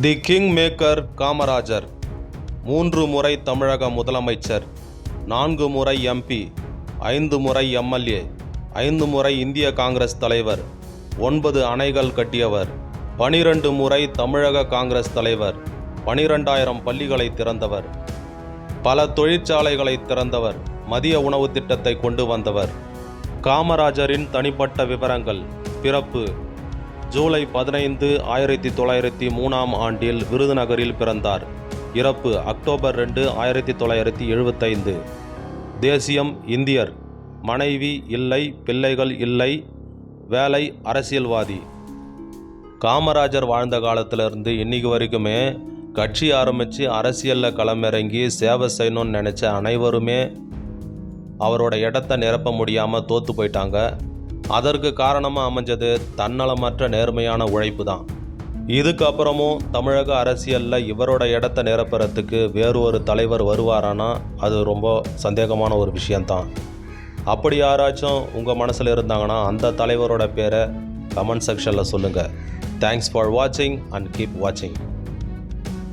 The king maker Kamarajar மூன்று முறை தமிழக முதலமைச்சர் நான்கு முறை எம்பி ஐந்து முறை எம்எல்ஏ ஐந்து முறை இந்திய காங்கிரஸ் தலைவர் ஒன்பது அணைகள் கட்டியவர் பனிரெண்டு முறை தமிழக காங்கிரஸ் தலைவர் பனிரெண்டாயிரம் பள்ளிகளை திறந்தவர் பல தொழிற்சாலைகளை திறந்தவர் மதிய உணவு திட்டத்தை கொண்டு வந்தவர். காமராஜரின் தனிப்பட்ட விவரங்கள் பிறப்பு ஜூலை பதினைந்து ஆயிரத்தி தொள்ளாயிரத்தி மூணாம் ஆண்டில் விருதுநகரில் பிறந்தார். இறப்பு அக்டோபர் ரெண்டு ஆயிரத்தி தொள்ளாயிரத்தி எழுபத்தைந்து தேசியம் இந்தியர். மனைவி இல்லை பிள்ளைகள் இல்லை வேலை அரசியல்வாதி. காமராஜர் வாழ்ந்த காலத்திலிருந்து இன்னைக்கு வரைக்குமே கட்சி ஆரம்பித்து அரசியலில் களமிறங்கி சேவை செய்யணும்னு நினச்ச அனைவருமே அவரோட இடத்த நிரப்ப முடியாமல் தோற்று போயிட்டாங்க. அதற்கு காரணமாக அமைஞ்சது தன்னலமற்ற நேர்மையான உழைப்பு தான் இதுக்கப்புறமும் தமிழக அரசியலில் இவரோட இடத்த நிரப்புறத்துக்கு வேறு ஒரு தலைவர் வருவாரானா அது ரொம்ப சந்தேகமான ஒரு விஷயந்தான் அப்படி யாராச்சும் உங்கள் மனசில் இருந்தாங்கன்னா அந்த தலைவரோட பேரை கமெண்ட் செக்ஷனில் சொல்லுங்கள் தேங்க்ஸ் ஃபார் வாட்சிங் அண்ட் கீப் வாட்சிங்